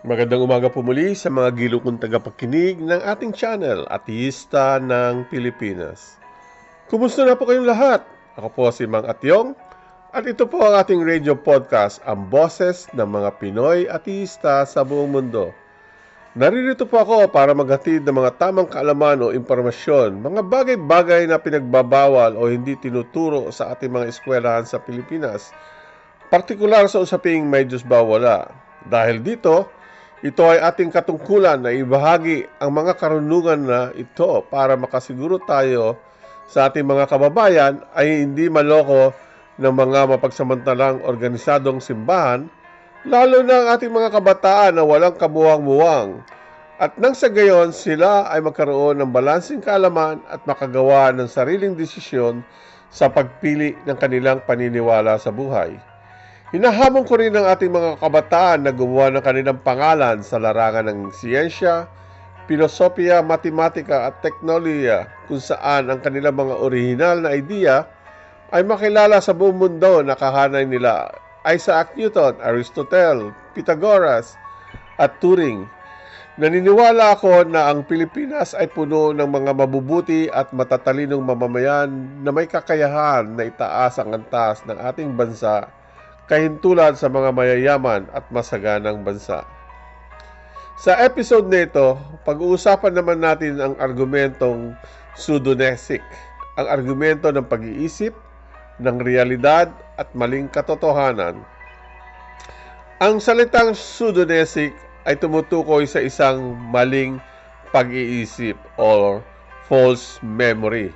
Magandang umaga po muli sa mga gilo kong tagapakinig ng ating channel, Ateista ng Pilipinas. Kumusta na po kayong lahat? Ako po si Mang Atyong at ito po ang ating radio podcast, ang boses ng mga Pinoy ateista sa buong mundo. Naririto po ako para maghatid ng mga tamang kaalaman o impormasyon, mga bagay-bagay na pinagbabawal o hindi tinuturo sa ating mga eskwelahan sa Pilipinas, partikular sa usaping may Diyos ba wala. Dahil dito, ito ay ating katungkulan na ibahagi ang mga karunungan na ito para makasiguro tayo sa ating mga kababayan ay hindi maloko ng mga mapagsamantalang organisadong simbahan, lalo na ang ating mga kabataan na walang kabuwang-muwang. At nang sa gayon, sila ay magkaroon ng balansing kaalaman at makagawa ng sariling desisyon sa pagpili ng kanilang paniniwala sa buhay. Hinahamon ko rin ang ating mga kabataan na gumawa ng kanilang pangalan sa larangan ng siyensya, filosofiya, matematika at teknolohiya kung saan ang kanilang mga orihinal na idea ay makilala sa buong mundo na kahanay nila Isaac Newton, Aristotle, Pythagoras at Turing. Naniniwala ako na ang Pilipinas ay puno ng mga mabubuti at matatalinong mamamayan na may kakayahan na itaas ang antas ng ating bansa kahintulad sa mga mayayaman at masaganang bansa. Sa episode nito, pag-uusapan naman natin ang argumentong pseudonesic, ang argumento ng pag-iisip, ng realidad at maling katotohanan. Ang salitang pseudonesic ay tumutukoy sa isang maling pag-iisip or false memory.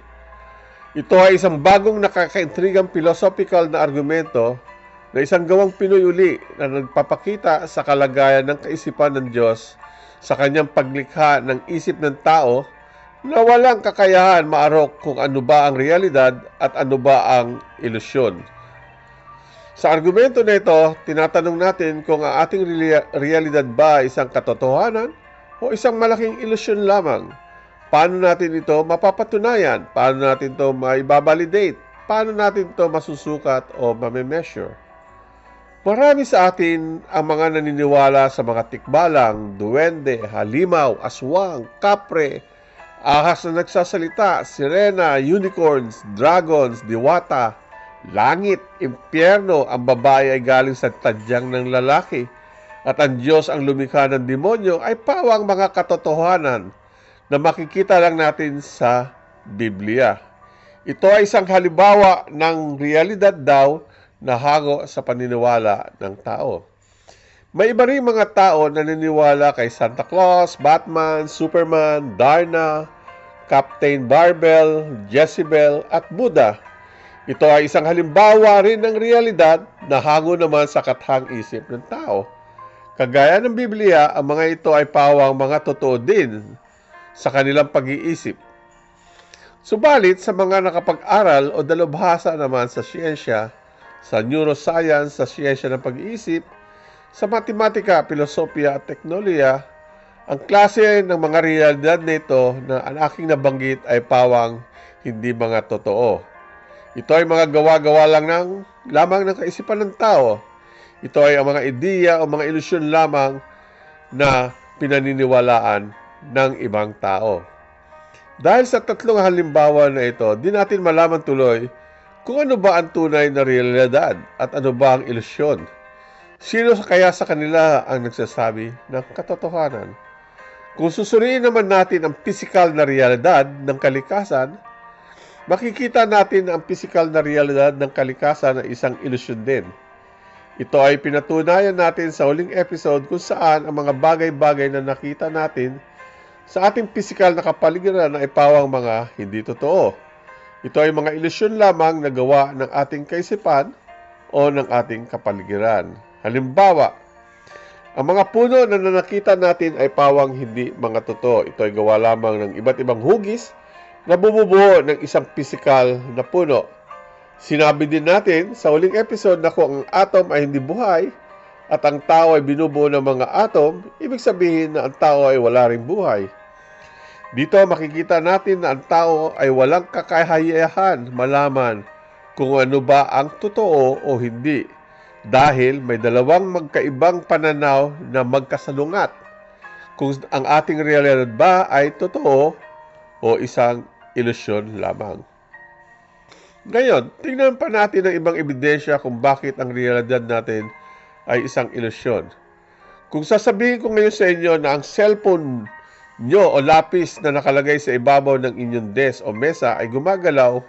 Ito ay isang bagong nakakaintrigang philosophical na argumento na isang gawang Pinoy uli na nagpapakita sa kalagayan ng kaisipan ng Diyos sa kanyang paglikha ng isip ng tao na walang kakayahan maarok kung ano ba ang realidad at ano ba ang ilusyon. Sa argumento na ito, tinatanong natin kung ang ating reali- realidad ba isang katotohanan o isang malaking ilusyon lamang. Paano natin ito mapapatunayan? Paano natin ito maibabalidate? Paano natin ito masusukat o mame-measure? Marami sa atin ang mga naniniwala sa mga tikbalang, duwende, halimaw, aswang, kapre, ahas na nagsasalita, sirena, unicorns, dragons, diwata, langit, impyerno, ang babae ay galing sa tadyang ng lalaki, at ang Diyos ang lumikha ng demonyo ay pawang mga katotohanan na makikita lang natin sa Biblia. Ito ay isang halimbawa ng realidad daw na hago sa paniniwala ng tao. May iba rin mga tao na naniniwala kay Santa Claus, Batman, Superman, Darna, Captain Barbell, Jezebel at Buddha. Ito ay isang halimbawa rin ng realidad na hango naman sa kathang isip ng tao. Kagaya ng Biblia, ang mga ito ay pawang mga totoo din sa kanilang pag-iisip. Subalit sa mga nakapag-aral o dalubhasa naman sa siyensya, sa neuroscience, sa siyensya ng pag-iisip, sa matematika, filosofiya at teknolohiya, ang klase ng mga realidad nito na ang aking nabanggit ay pawang hindi mga totoo. Ito ay mga gawa-gawa lang ng lamang ng kaisipan ng tao. Ito ay ang mga ideya o mga ilusyon lamang na pinaniniwalaan ng ibang tao. Dahil sa tatlong halimbawa na ito, di natin malaman tuloy kung ano ba ang tunay na realidad at ano ba ang ilusyon. Sino kaya sa kanila ang nagsasabi ng katotohanan? Kung susuriin naman natin ang pisikal na realidad ng kalikasan, makikita natin ang pisikal na realidad ng kalikasan na isang ilusyon din. Ito ay pinatunayan natin sa huling episode kung saan ang mga bagay-bagay na nakita natin sa ating pisikal na kapaligiran ay pawang mga hindi totoo. Ito ay mga ilusyon lamang na gawa ng ating kaisipan o ng ating kapaligiran. Halimbawa, ang mga puno na nakita natin ay pawang hindi mga totoo. Ito ay gawa lamang ng iba't ibang hugis na bumubuo ng isang pisikal na puno. Sinabi din natin sa huling episode na kung ang atom ay hindi buhay at ang tao ay binubuo ng mga atom, ibig sabihin na ang tao ay wala ring buhay. Dito makikita natin na ang tao ay walang kakayahan malaman kung ano ba ang totoo o hindi. dahil may dalawang magkaibang pananaw na magkasalungat. Kung ang ating realidad ba ay totoo o isang ilusyon lamang. Ngayon, tingnan pa natin ang ibang ebidensya kung bakit ang realidad natin ay isang ilusyon. Kung sasabihin ko ngayon sa inyo na ang cellphone nyo o lapis na nakalagay sa ibabaw ng inyong desk o mesa ay gumagalaw,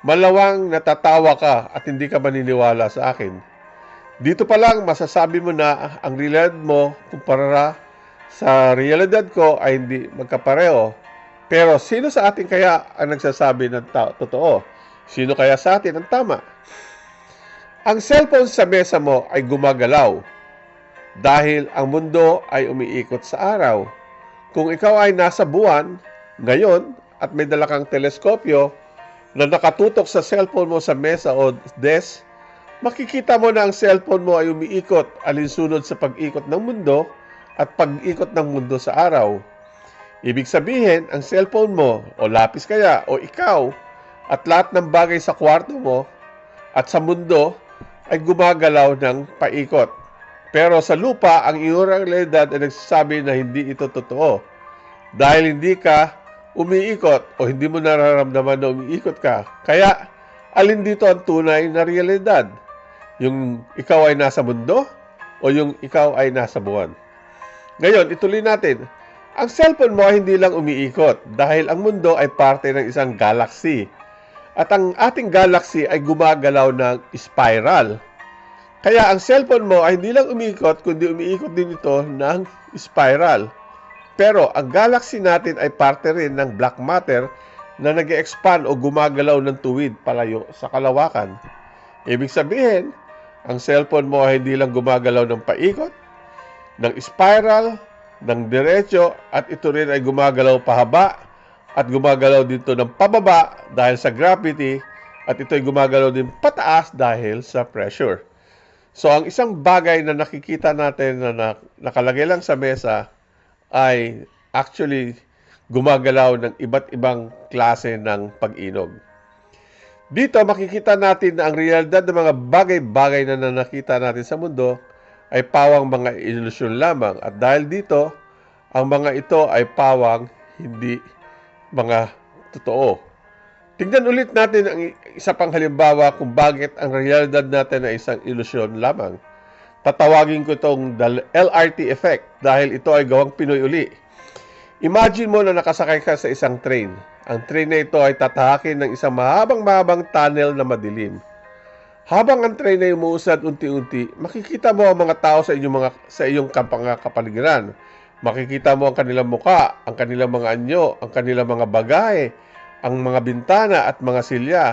malawang natatawa ka at hindi ka maniniwala sa akin. Dito pa lang masasabi mo na ang realidad mo kumpara sa realidad ko ay hindi magkapareho. Pero sino sa atin kaya ang nagsasabi ng totoo? Sino kaya sa atin ang tama? Ang cellphone sa mesa mo ay gumagalaw dahil ang mundo ay umiikot sa araw. Kung ikaw ay nasa buwan ngayon at may dala kang teleskopyo na nakatutok sa cellphone mo sa mesa o desk, makikita mo na ang cellphone mo ay umiikot alinsunod sa pag-ikot ng mundo at pag-ikot ng mundo sa araw. Ibig sabihin, ang cellphone mo o lapis kaya o ikaw at lahat ng bagay sa kwarto mo at sa mundo ay gumagalaw ng paikot. Pero sa lupa, ang iyong realidad ay nagsasabi na hindi ito totoo. Dahil hindi ka umiikot o hindi mo nararamdaman na umiikot ka. Kaya, alin dito ang tunay na realidad? Yung ikaw ay nasa mundo o yung ikaw ay nasa buwan? Ngayon, ituloy natin. Ang cellphone mo ay hindi lang umiikot dahil ang mundo ay parte ng isang galaxy. At ang ating galaxy ay gumagalaw ng spiral. Kaya ang cellphone mo ay hindi lang umiikot, kundi umiikot din ito ng spiral. Pero ang galaxy natin ay parte rin ng black matter na nag expand o gumagalaw ng tuwid palayo sa kalawakan. Ibig sabihin, ang cellphone mo ay hindi lang gumagalaw ng paikot, ng spiral, ng diretso, at ito rin ay gumagalaw pahaba at gumagalaw dito ng pababa dahil sa gravity at ito ay gumagalaw din pataas dahil sa pressure. So ang isang bagay na nakikita natin na na- nakalagay lang sa mesa ay actually gumagalaw ng iba't ibang klase ng pag-inog. Dito makikita natin na ang realidad ng mga bagay-bagay na nakita natin sa mundo ay pawang mga ilusyon lamang at dahil dito ang mga ito ay pawang hindi mga totoo. Tingnan ulit natin ang isa pang halimbawa kung bakit ang realidad natin ay isang ilusyon lamang. Tatawagin ko itong LRT effect dahil ito ay gawang Pinoy uli. Imagine mo na nakasakay ka sa isang train. Ang train na ito ay tatahakin ng isang mahabang-mahabang tunnel na madilim. Habang ang train ay umuusad unti-unti, makikita mo ang mga tao sa inyong mga sa iyong kapang kapaligiran. Makikita mo ang kanilang muka, ang kanilang mga anyo, ang kanilang mga bagay, ang mga bintana at mga silya.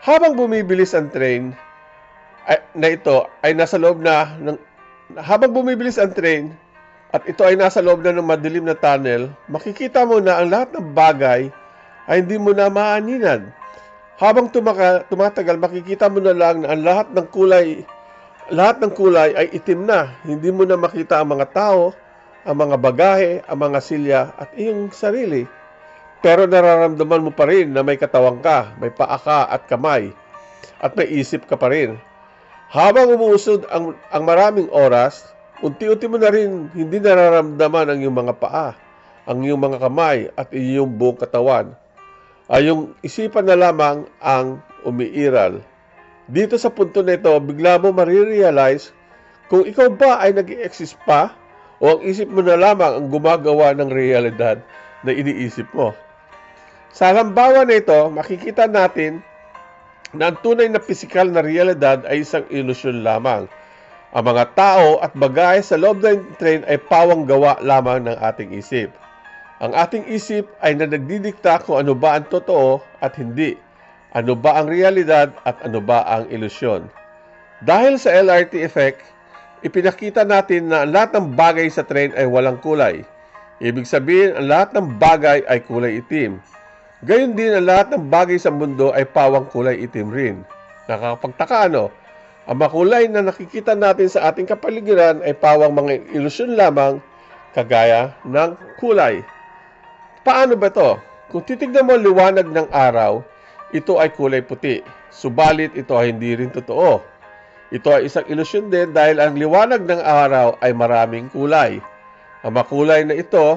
Habang bumibilis ang train ay, na ito ay nasa loob na ng habang bumibilis ang train at ito ay nasa loob na ng madilim na tunnel, makikita mo na ang lahat ng bagay ay hindi mo na maaninan. Habang tumaka, tumatagal, makikita mo na lang na ang lahat ng kulay lahat ng kulay ay itim na. Hindi mo na makita ang mga tao, ang mga bagahe, ang mga silya at iyong sarili. Pero nararamdaman mo pa rin na may katawang ka, may paa ka at kamay, at may isip ka pa rin. Habang umuusod ang, ang maraming oras, unti-unti mo na rin hindi nararamdaman ang iyong mga paa, ang iyong mga kamay at iyong buong katawan. Ay yung isipan na lamang ang umiiral. Dito sa punto na ito, bigla mo marirealize kung ikaw ba ay nag exist pa o ang isip mo na lamang ang gumagawa ng realidad na iniisip mo. Sa halimbawa na ito, makikita natin na ang tunay na pisikal na realidad ay isang ilusyon lamang. Ang mga tao at bagay sa loob ng train ay pawang gawa lamang ng ating isip. Ang ating isip ay na nagdidikta kung ano ba ang totoo at hindi, ano ba ang realidad at ano ba ang ilusyon. Dahil sa LRT effect, ipinakita natin na ang lahat ng bagay sa train ay walang kulay. Ibig sabihin, ang lahat ng bagay ay kulay itim. Gayon din ang lahat ng bagay sa mundo ay pawang kulay itim rin. Nakakapagtaka ano? Ang makulay na nakikita natin sa ating kapaligiran ay pawang mga ilusyon lamang kagaya ng kulay. Paano ba to? Kung titignan mo liwanag ng araw, ito ay kulay puti. Subalit ito ay hindi rin totoo. Ito ay isang ilusyon din dahil ang liwanag ng araw ay maraming kulay. Ang makulay na ito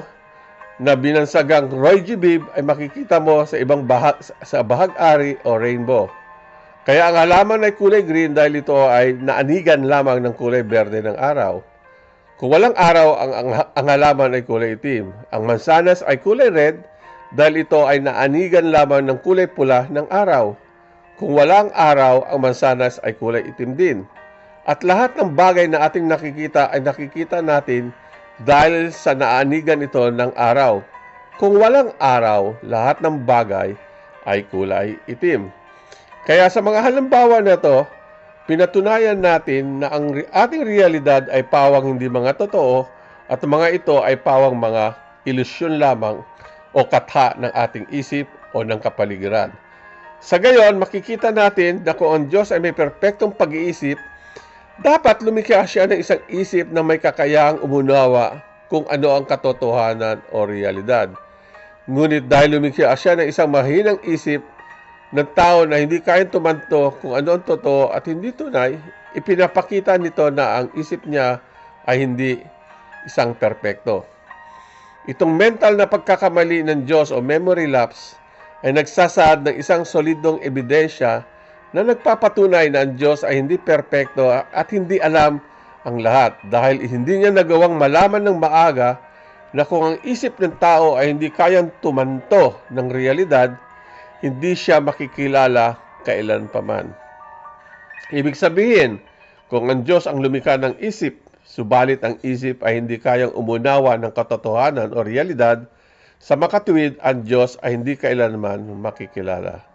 na binansagang Roy G. Bibb ay makikita mo sa ibang bahag, sa bahag-ari o rainbow. Kaya ang halaman ay kulay green dahil ito ay naanigan lamang ng kulay berde ng araw. Kung walang araw, ang, ang, ang halaman ay kulay itim. Ang mansanas ay kulay red dahil ito ay naanigan lamang ng kulay pula ng araw. Kung walang araw, ang mansanas ay kulay itim din. At lahat ng bagay na ating nakikita ay nakikita natin dahil sa naanigan ito ng araw. Kung walang araw, lahat ng bagay ay kulay itim. Kaya sa mga halimbawa na ito, pinatunayan natin na ang ating realidad ay pawang hindi mga totoo at mga ito ay pawang mga ilusyon lamang o katha ng ating isip o ng kapaligiran. Sa gayon, makikita natin na kung ang Diyos ay may perpektong pag-iisip, dapat lumikha siya ng isang isip na may kakayahang umunawa kung ano ang katotohanan o realidad. Ngunit dahil lumikha siya ng isang mahinang isip ng tao na hindi kayang tumanto kung ano ang totoo at hindi tunay, ipinapakita nito na ang isip niya ay hindi isang perpekto. Itong mental na pagkakamali ng Diyos o memory lapse ay nagsasaad ng isang solidong ebidensya na nagpapatunay na ang Diyos ay hindi perpekto at hindi alam ang lahat dahil hindi niya nagawang malaman ng maaga na kung ang isip ng tao ay hindi kayang tumanto ng realidad, hindi siya makikilala kailan paman. Ibig sabihin, kung ang Diyos ang lumikha ng isip, subalit ang isip ay hindi kayang umunawa ng katotohanan o realidad, sa makatuwid, ang Diyos ay hindi kailanman makikilala.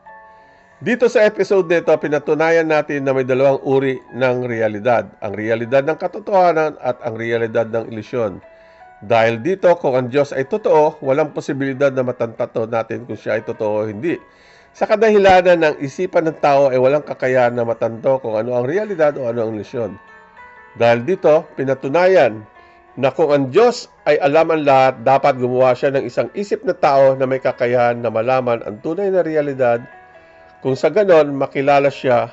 Dito sa episode nito, pinatunayan natin na may dalawang uri ng realidad. Ang realidad ng katotohanan at ang realidad ng ilusyon. Dahil dito, kung ang Diyos ay totoo, walang posibilidad na matantato natin kung siya ay totoo o hindi. Sa kadahilanan ng isipan ng tao ay walang kakayahan na matanto kung ano ang realidad o ano ang ilusyon. Dahil dito, pinatunayan na kung ang Diyos ay alam ang lahat, dapat gumawa siya ng isang isip na tao na may kakayahan na malaman ang tunay na realidad kung sa ganon makilala siya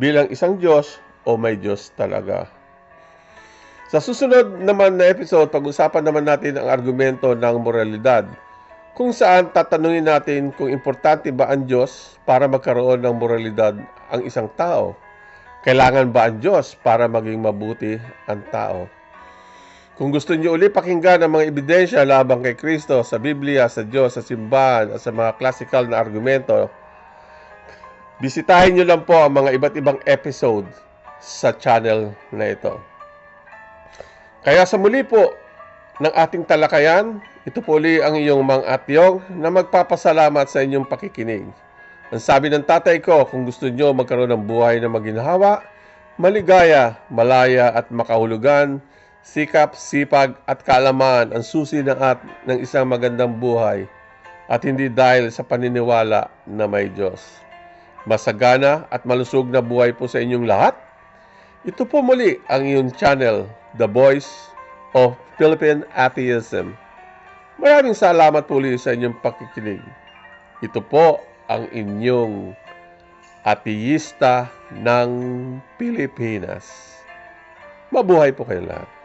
bilang isang Diyos o may Diyos talaga. Sa susunod naman na episode, pag-usapan naman natin ang argumento ng moralidad kung saan tatanungin natin kung importante ba ang Diyos para magkaroon ng moralidad ang isang tao. Kailangan ba ang Diyos para maging mabuti ang tao? Kung gusto niyo uli pakinggan ang mga ebidensya labang kay Kristo sa Biblia, sa Diyos, sa simbahan at sa mga classical na argumento, bisitahin niyo lang po ang mga iba't ibang episode sa channel na ito. Kaya sa muli po ng ating talakayan, ito po uli ang iyong Mang Atyong na magpapasalamat sa inyong pakikinig. Ang sabi ng tatay ko, kung gusto niyo magkaroon ng buhay na maginhawa, maligaya, malaya at makahulugan, sikap, sipag at kaalaman ang susi ng, at, ng isang magandang buhay at hindi dahil sa paniniwala na may Diyos. Masagana at malusog na buhay po sa inyong lahat. Ito po muli ang iyong channel, The Voice of Philippine Atheism. Maraming salamat po ulit sa inyong pakikinig. Ito po ang inyong ateista ng Pilipinas. Mabuhay po kayo lahat.